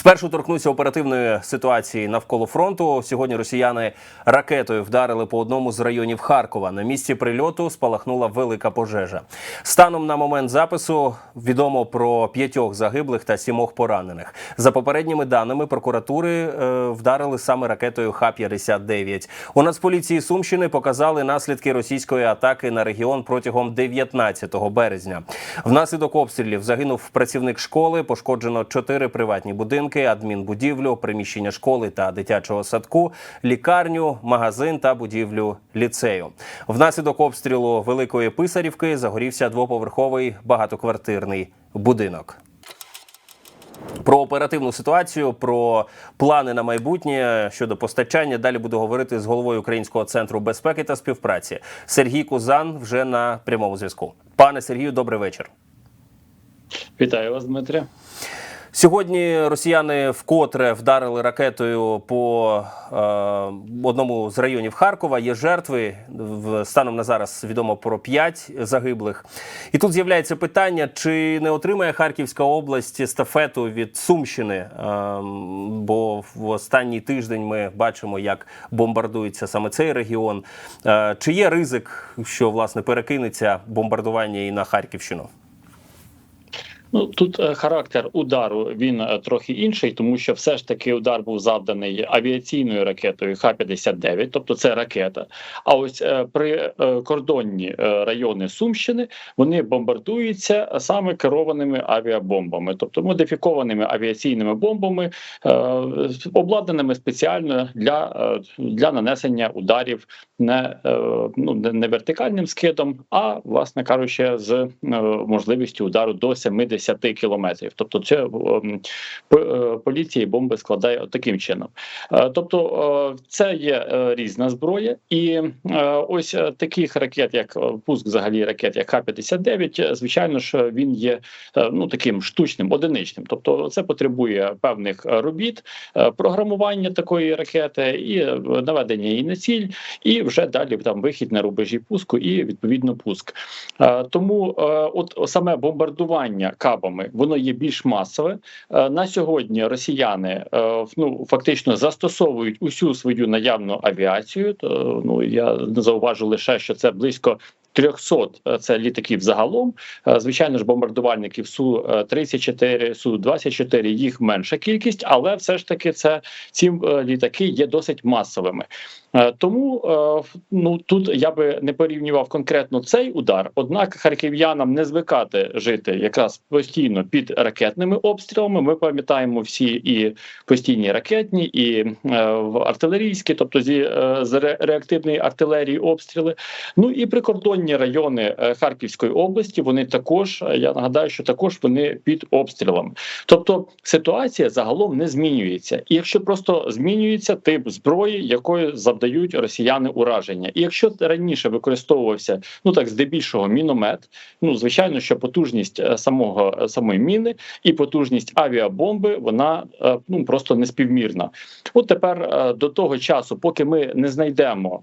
Спершу торкнуся оперативної ситуації навколо фронту. Сьогодні росіяни ракетою вдарили по одному з районів Харкова. На місці прильоту спалахнула велика пожежа. Станом на момент запису відомо про п'ятьох загиблих та сімох поранених. За попередніми даними прокуратури е, вдарили саме ракетою Х-59. У Нацполіції Сумщини показали наслідки російської атаки на регіон протягом 19 березня. Внаслідок обстрілів загинув працівник школи. Пошкоджено чотири приватні будинки, адмінбудівлю, приміщення школи та дитячого садку, лікарню, магазин та будівлю ліцею. Внаслідок обстрілу Великої Писарівки загорівся двоповерховий багатоквартирний будинок. Про оперативну ситуацію, про плани на майбутнє щодо постачання. Далі буду говорити з головою Українського центру безпеки та співпраці. Сергій Кузан вже на прямому зв'язку. Пане Сергію, добрий вечір. Вітаю вас, Дмитре. Сьогодні росіяни вкотре вдарили ракетою по е, одному з районів Харкова. Є жертви. Станом на зараз відомо про п'ять загиблих. І тут з'являється питання: чи не отримає Харківська область естафету від Сумщини? Е, бо в останній тиждень ми бачимо, як бомбардується саме цей регіон. Е, чи є ризик, що власне перекинеться бомбардування і на Харківщину? Ну тут е, характер удару він е, трохи інший, тому що все ж таки удар був завданий авіаційною ракетою Х-59, тобто це ракета. А ось е, при кордонні райони Сумщини вони бомбардуються саме керованими авіабомбами, тобто модифікованими авіаційними бомбами, обладнаними спеціально для, для нанесення ударів не, ну, не вертикальним скидом, а власне кажучи, з можливістю удару до 70 кілометрів. Тобто, це ем, е, поліція і бомби складає таким чином. Е, Тобто, е, це є різна зброя, і ось таких ракет, як пуск взагалі ракет, як Х-59, е, звичайно ж, він є ну таким штучним, одиничним. Тобто, це потребує певних робіт, програмування такої ракети і наведення її на ціль, і вже далі там вихід на рубежі пуску і відповідно пуск. Тому от саме бомбардування кабами воно є більш масове. Е, На сьогодні росіяни е, ну фактично застосовують усю свою наявну авіацію. То ну я зауважу лише, що це близько. 300 – це літаків загалом. Е, Звичайно ж, бомбардувальників су 34 су 24 їх менша кількість, але все ж таки це ці е, літаки є досить масовими. Е, Тому е, ну тут я би не порівнював конкретно цей удар. Однак харків'янам не звикати жити якраз постійно під ракетними обстрілами. Ми пам'ятаємо всі і постійні ракетні, і е, артилерійські, тобто зі е, з реактивної артилерії обстріли. Ну і прикордонні райони е, Харківської області. Вони також е, я нагадаю, що також вони під обстрілами. Тобто ситуація загалом не змінюється, і якщо просто змінюється тип зброї, якою завдають росіяни ураження, і якщо раніше використовувався ну так здебільшого міномет, ну звичайно, що потужність е, самого самої міни і потужність авіабомби вона ну просто неспівмірна. От тепер до того часу, поки ми не знайдемо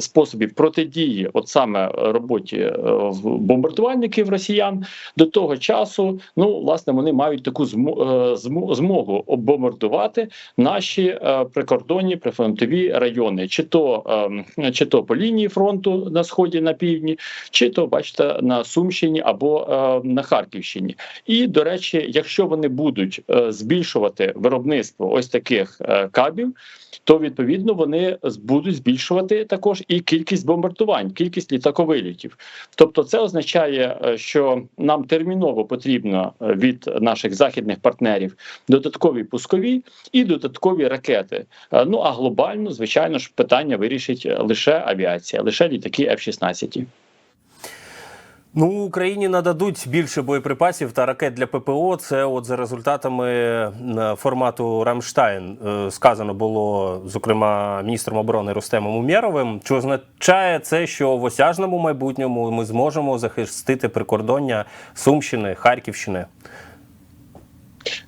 способів протидії, от саме роботі е, в- бомбардувальників росіян, до того часу, ну власне, вони мають таку е, змогу обомбардувати наші е, прикордонні прифронтові райони, чи то ем, чи то по лінії фронту на сході на півдні, чи то бачите на Сумщині або на Харківщині. І до речі, якщо вони будуть збільшувати виробництво ось таких кабів, то відповідно вони будуть збільшувати також і кількість бомбардувань, кількість літаковилітів. Тобто, це означає, е, що нам терміново потрібно е, від наших західних партнерів додаткові пускові і додаткові ракети. Е, Ну а глобально, звичайно ж, питання вирішить лише авіація, лише літаки F-16. Ну, Україні нададуть більше боєприпасів та ракет для ППО. Це от за результатами формату Рамштайн е, сказано було, зокрема, міністром оборони Рустемом Умєровим. Чи означає це, що в осяжному майбутньому ми зможемо захистити прикордоння Сумщини, Харківщини?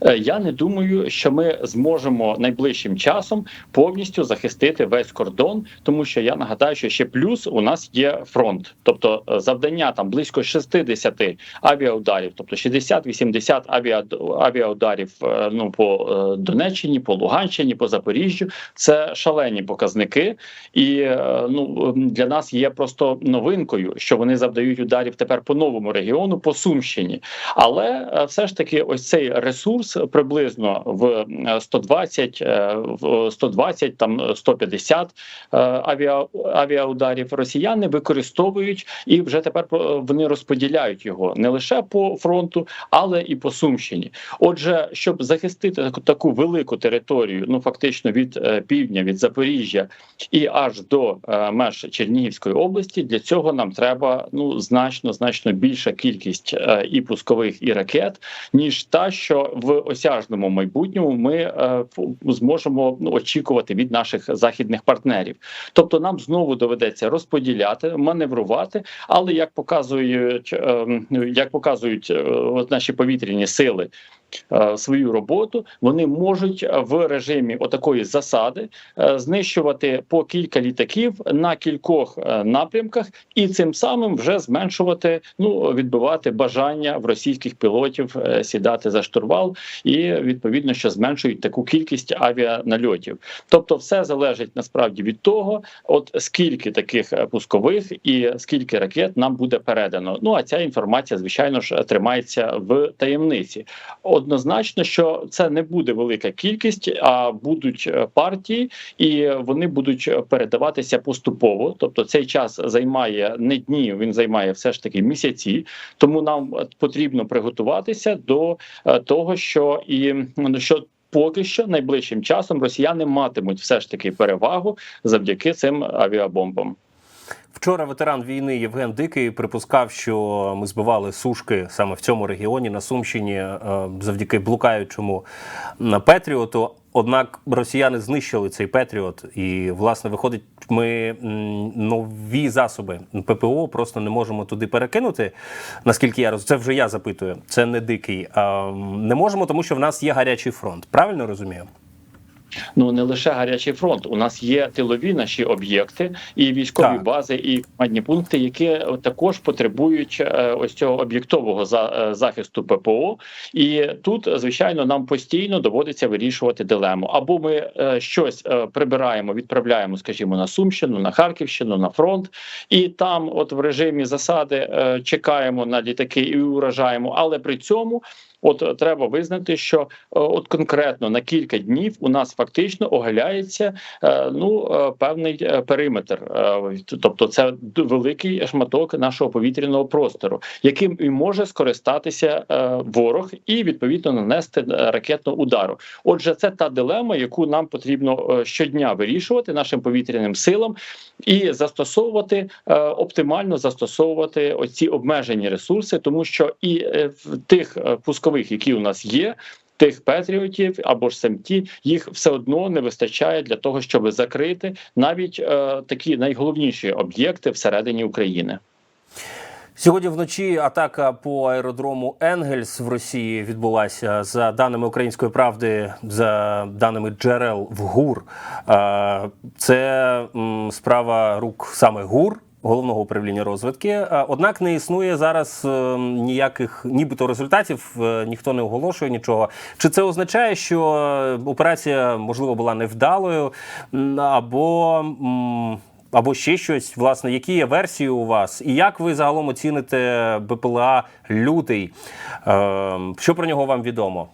Е, Я не думаю, що ми зможемо найближчим часом повністю захистити весь кордон, тому що я нагадаю, що ще плюс у нас є фронт, тобто е, завдання там близько 60 авіаударів, тобто 60-80 авіа, авіаударів е, ну по Донеччині, по Луганщині, по Запоріжжю. Це шалені показники, і ну для нас є просто новинкою, що вони завдають ударів тепер по новому регіону, по Сумщині. Але все ж таки, ось цей ресурс приблизно в е, 120, е, в 120, там 150 е, авіа, авіаударів росіяни використовують і вже тепер е, вони розподіляють його не лише по фронту, але і по Сумщині. Отже, щоб захистити таку, велику територію, ну фактично від е, півдня, від Запоріжжя і аж до е, меж Чернігівської області, для цього нам треба ну значно значно більша кількість е, і пускових і ракет, ніж та, що в осяжному майбутньому ми е, зможемо ну, очікувати від наших західних партнерів. Тобто, нам знову доведеться розподіляти, маневрувати, але як показують, ем, як показують е, наші повітряні сили. Е, Свою роботу вони можуть е, в режимі отакої засади е, знищувати по кілька літаків на кількох напрямках, і цим самим вже зменшувати, ну відбивати бажання в російських пілотів сідати за штурвал, і відповідно, що зменшують таку кількість авіанальотів. Тобто, все залежить насправді від того, от скільки таких пускових і скільки ракет нам буде передано. Ну а ця інформація, звичайно ж, тримається в таємниці. Однозначно, що це не буде велика кількість, а будуть е, партії, і вони будуть передаватися поступово. Тобто, цей час займає не дні, він займає все ж таки місяці. Тому нам потрібно приготуватися до е, того, що і що. Поки що найближчим часом росіяни матимуть все ж таки перевагу завдяки цим авіабомбам. Вчора ветеран війни Євген Дикий припускав, що ми збивали сушки саме в цьому регіоні на Сумщині е, завдяки блукаючому Петріоту. Однак росіяни знищили цей Петріот, і власне виходить, ми нові засоби ППО просто не можемо туди перекинути. Наскільки я розумію, це вже я запитую, це не дикий. Не можемо, тому що в нас є гарячий фронт. Правильно розумію? Ну не лише гарячий фронт. У нас є тилові наші об'єкти, і військові Так. бази, і командні пункти, які е, також потребують е, ось цього об'єктового за- е, захисту ППО. І тут, звичайно, нам постійно доводиться вирішувати дилему. Або ми щось прибираємо, відправляємо, скажімо, на Сумщину, на Харківщину, на фронт, і там, от в режимі засади, чекаємо на літаки і уражаємо, але при цьому. От треба визнати, що от конкретно на кілька днів у нас фактично оголяється е, ну е, певний е, периметр, тобто це великий шматок нашого повітряного простору, яким і може скористатися ворог і відповідно нанести ракетну удару. Отже, це та дилема, яку нам потрібно щодня вирішувати нашим повітряним силам і застосовувати оптимально застосовувати оці обмежені ресурси, тому що і в тих пускових, які у нас є. Тих патріотів або ж СМТ, їх все одно не вистачає для того, щоб закрити навіть е, такі найголовніші об'єкти всередині України. Сьогодні вночі атака по аеродрому Енгельс в Росії відбулася за даними української правди, за даними джерел в ГУР. Е, Це справа рук саме ГУР. Головного управління розвідки, Е, однак не існує зараз е, ніяких, нібито результатів, е, ніхто не оголошує нічого. Чи це означає, що е, операція можливо була невдалою, або або ще щось. Власне, які є версії у вас, і як ви загалом оціните БПЛА лютий? Е, що про нього вам відомо?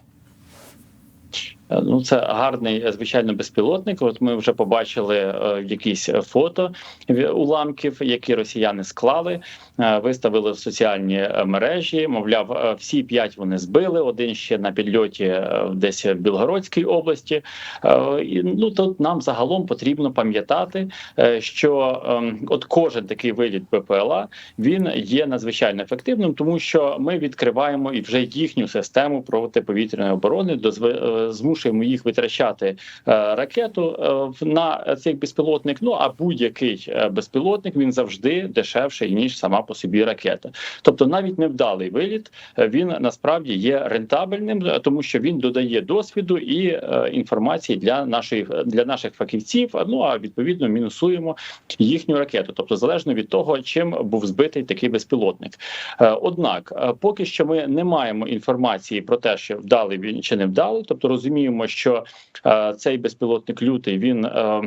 Е, Ну, це гарний, е, звичайно, безпілотник. От ми вже побачили е, якісь е, фото уламків, які росіяни склали, е, виставили в соціальні мережі. Мовляв, всі п'ять вони збили. Один ще на підльоті десь в Білгородській області. Е, і, ну тут нам загалом потрібно пам'ятати, е, що е, от кожен такий виліт ППЛА він є надзвичайно ефективним, тому що ми відкриваємо і вже їхню систему протиповітряної оборони, е, змушуємо змушуємо їх витрачати е, ракету е, на цей безпілотник. Ну а будь-який е, безпілотник він завжди дешевший ніж сама по собі ракета. Тобто, навіть невдалий виліт він насправді є рентабельним, тому що він додає досвіду і інформації для нашої для наших фахівців. Ну а відповідно мінусуємо їхню ракету, тобто залежно від того, чим був збитий такий безпілотник. Однак, поки що ми не маємо інформації про те, що вдалий він чи не вдалий, тобто розуміємо, що е, цей безпілотник лютий він е,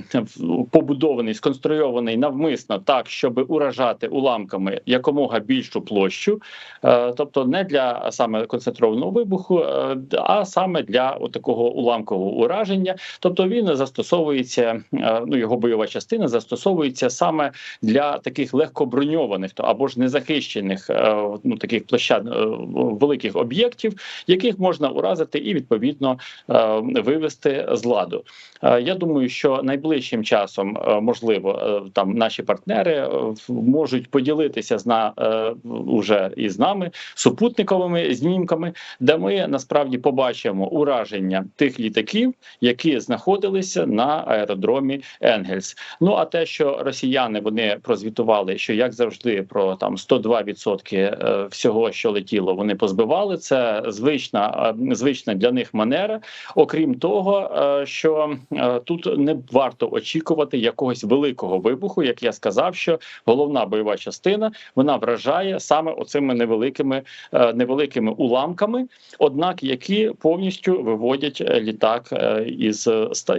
побудований, сконструйований навмисно так, щоб уражати уламками якомога більшу площу, е, тобто не для саме концентрованого вибуху, е, а саме для такого уламкового ураження. Тобто він застосовується, е, ну його бойова частина застосовується саме для таких легкоброньованих то або ж незахищених е, ну таких площад е, великих об'єктів, яких можна уразити і відповідно е, вивести з ладу. Е, Я думаю, що найближчим часом е, можливо е, там наші партнери е, можуть поділитися з на е, уже із нами супутниковими знімками, де ми насправді побачимо ураження тих літаків, які знаходилися на аеродромі Енгельс. Ну а те, що росіяни вони прозвітували, що як завжди про там 102% е, всього, що летіло, вони позбивали. Це звична е, звична для них манера. Окрім того, е, що е, тут не варто очікувати якогось великого вибуху, як я сказав, що головна бойова частина вона вражає саме оцими невеликими е, невеликими уламками, однак які повністю виводять літак із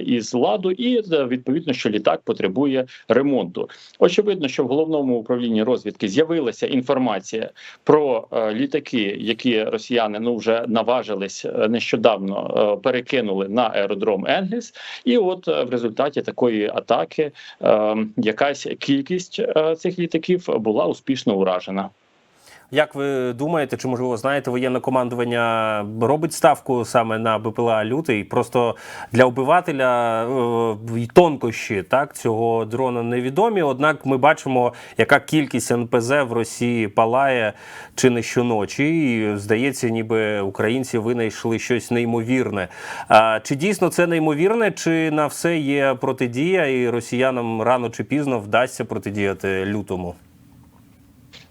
із ладу, і відповідно, що літак потребує ремонту. Очевидно, що в головному управлінні розвідки з'явилася інформація про літаки, які росіяни ну вже наважились нещодавно е, перекинули на аеродром Енгельс, і от е, в результаті такої атаки е, якась кількість е, цих літаків була успішно уражена. Як ви думаєте, чи можливо знаєте, воєнне командування робить ставку саме на БПЛА лютий? Просто для обивателя е, тонкощі так цього дрона невідомі. Однак ми бачимо, яка кількість НПЗ в Росії палає чи не щоночі. І здається, ніби українці винайшли щось неймовірне. А, чи дійсно це неймовірне, чи на все є протидія, і росіянам рано чи пізно вдасться протидіяти лютому?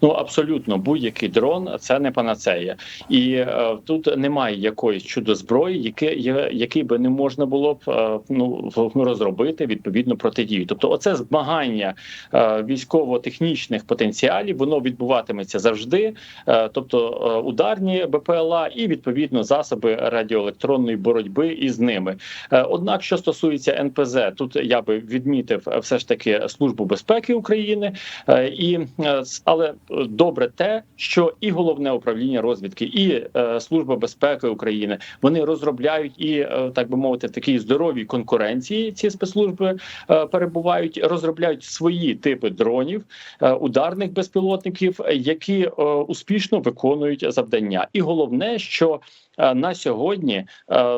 Ну абсолютно будь-який дрон це не панацея, і е, тут немає якоїсь чудо зброї, яке який би не можна було б е, ну розробити відповідно протидію. Тобто, оце змагання е, військово-технічних потенціалів, воно відбуватиметься завжди. Е, тобто е, ударні БПЛА і відповідно засоби радіоелектронної боротьби із ними. Е, Однак, що стосується НПЗ, тут я би відмітив е, все ж таки службу безпеки України, Е, і е, але добре те, що і головне управління розвідки, і е, служба безпеки України вони розробляють і е, так би мовити, в такій здоровій конкуренції. Ці спецслужби е, перебувають, розробляють свої типи дронів, е, ударних безпілотників, які е, успішно виконують завдання. І головне, що на сьогодні, е,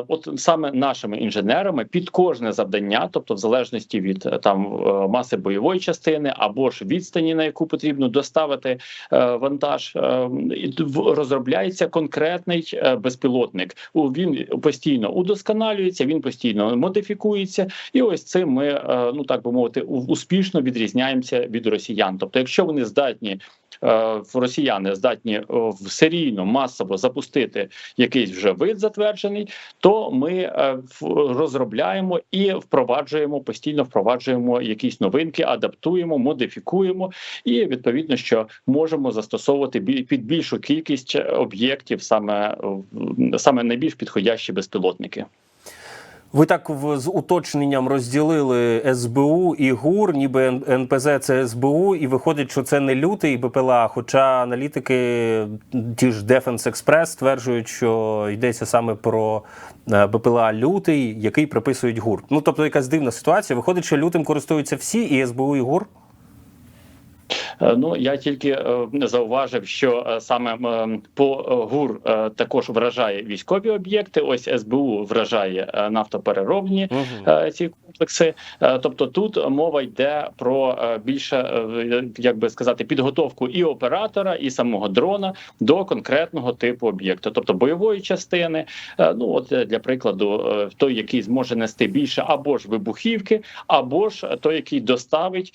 от саме нашими інженерами, під кожне завдання, тобто в залежності від е, там е, маси бойової частини або ж відстані, на яку потрібно доставити е, вантаж, е, розробляється конкретний е, безпілотник. Він постійно удосконалюється, він постійно модифікується, і ось цим ми, е, ну так би мовити, успішно відрізняємося від росіян. Тобто, якщо вони здатні. Е, Росіяни здатні в серійно масово запустити якийсь вже вид затверджений, то ми е, розробляємо і впроваджуємо постійно впроваджуємо якісь новинки, адаптуємо, модифікуємо, і відповідно, що можемо застосовувати під більшу кількість об'єктів саме саме найбільш підходящі безпілотники. Ви так з уточненням розділили СБУ і ГУР, ніби НПЗ це СБУ, і виходить, що це не лютий БПЛА. Хоча аналітики, ті ж Defense Express, стверджують, що йдеться саме про е, БПЛА лютий, який приписують ГУР. Ну тобто якась дивна ситуація. Виходить, що лютим користуються всі, і СБУ, і ГУР. Е, Ну я тільки е, зауважив, що е, саме по ГУР також вражає військові об'єкти. Ось СБУ вражає нафтопереробні Угу. ці комплекси. Тобто тут мова йде про більше, як би сказати, підготовку і оператора, і самого дрона до конкретного типу об'єкту, тобто бойової частини. Ну от для прикладу, той, який зможе нести більше або ж вибухівки, або ж той, який доставить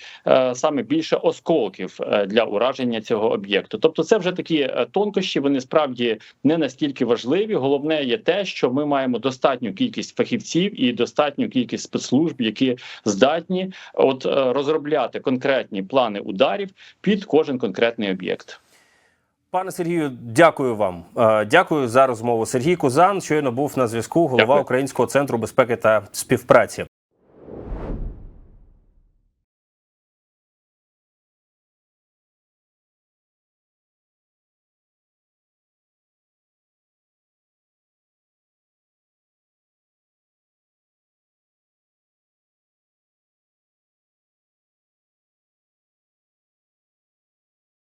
саме більше осколків е, для ураження цього об'єкту. Тобто, це вже такі е, тонкощі. Вони справді не настільки важливі. Головне є те, що ми маємо достатню кількість фахівців і достатню кількість спецслужб, які здатні от е, розробляти конкретні плани ударів під кожен конкретний об'єкт. Пане Сергію, дякую вам. Дякую за розмову. Сергій Кузан щойно був на зв'язку, голова Дякую. Українського центру безпеки та співпраці.